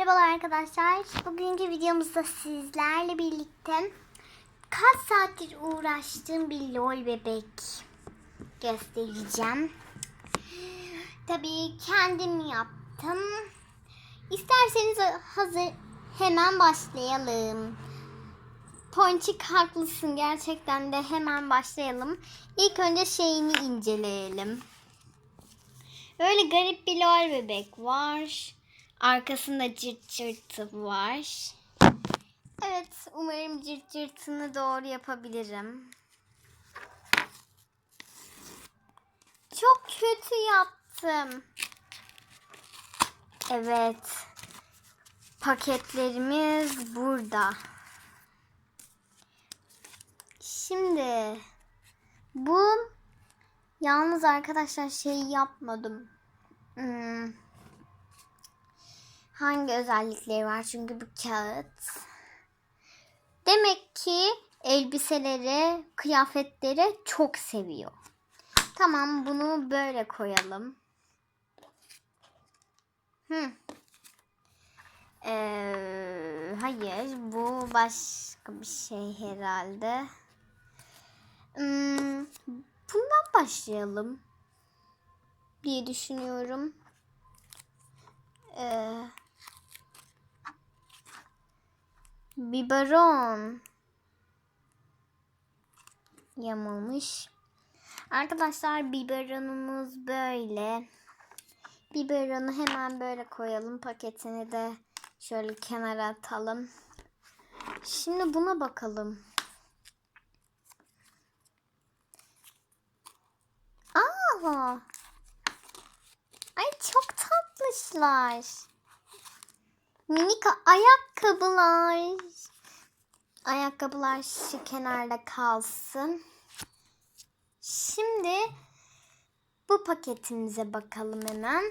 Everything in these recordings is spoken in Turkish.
Merhabalar arkadaşlar. Bugünkü videomuzda sizlerle birlikte kaç saattir uğraştığım bir lol bebek göstereceğim. Tabii kendim yaptım. İsterseniz hazır hemen başlayalım. Ponçik haklısın gerçekten de hemen başlayalım. İlk önce şeyini inceleyelim. Böyle garip bir lol bebek var. Arkasında cırt cırtı var. Evet umarım cırt cırtını doğru yapabilirim. Çok kötü yaptım. Evet. Paketlerimiz burada. Şimdi bu yalnız arkadaşlar şey yapmadım. Hmm. Hangi özellikleri var? Çünkü bu kağıt. Demek ki elbiseleri, kıyafetleri çok seviyor. Tamam bunu böyle koyalım. Hı. Ee, hayır bu başka bir şey herhalde. Hmm, bundan başlayalım diye düşünüyorum. Ee, biberon yamulmuş. Arkadaşlar biberonumuz böyle. Biberonu hemen böyle koyalım. Paketini de şöyle kenara atalım. Şimdi buna bakalım. Aa! Ay çok tatlışlar. Minik ayakkabılar. Ayakkabılar şu kenarda kalsın. Şimdi bu paketimize bakalım hemen.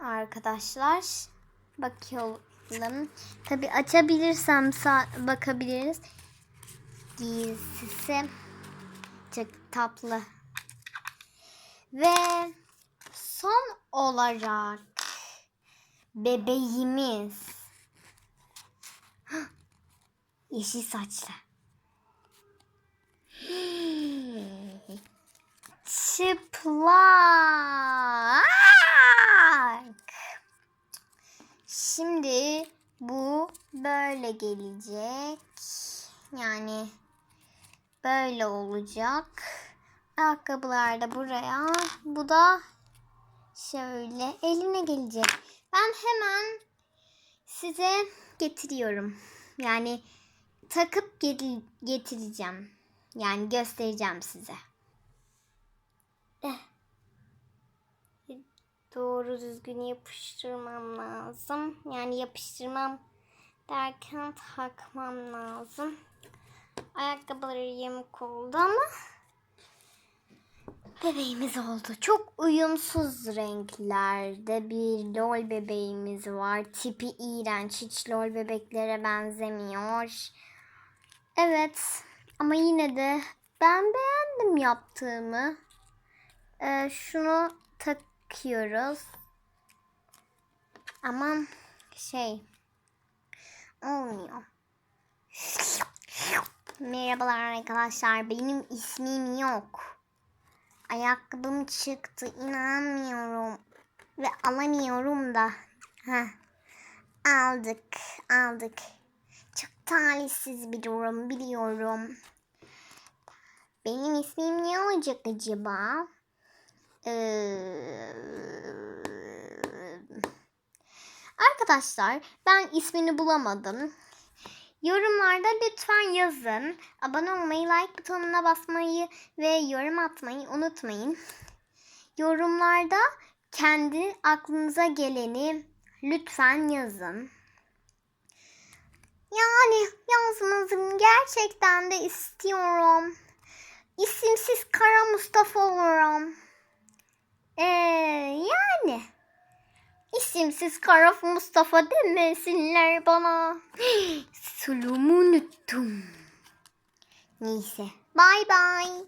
Arkadaşlar. Bakalım. Tabi açabilirsem bakabiliriz. Giysisi. Çok tatlı. Ve son olarak bebeğimiz. Yeşil saçlı. Çıplak. Şimdi bu böyle gelecek. Yani böyle olacak. Ayakkabılar da buraya. Bu da şöyle eline gelecek. Ben hemen size getiriyorum. Yani takıp getireceğim. Yani göstereceğim size. Eh. Doğru düzgün yapıştırmam lazım. Yani yapıştırmam derken takmam lazım. Ayakkabıları yamuk oldu ama bebeğimiz oldu. Çok uyumsuz renklerde bir lol bebeğimiz var. Tipi iğrenç. Hiç lol bebeklere benzemiyor. Evet. Ama yine de ben beğendim yaptığımı. Ee, şunu takıyoruz. Ama şey olmuyor. Merhabalar arkadaşlar. Benim ismim yok. Ayakkabım çıktı. inanmıyorum. Ve alamıyorum da. Heh. Aldık. Aldık. Talihsiz bir durum biliyorum. Benim ismim ne olacak acaba? Ee... Arkadaşlar ben ismini bulamadım. Yorumlarda lütfen yazın. Abone olmayı, like butonuna basmayı ve yorum atmayı unutmayın. Yorumlarda kendi aklınıza geleni lütfen yazın. Yani yazmanızı gerçekten de istiyorum. İsimsiz Kara Mustafa olurum. Ee, yani isimsiz Kara Mustafa demesinler bana. Sulumu unuttum. Neyse. Bye bye.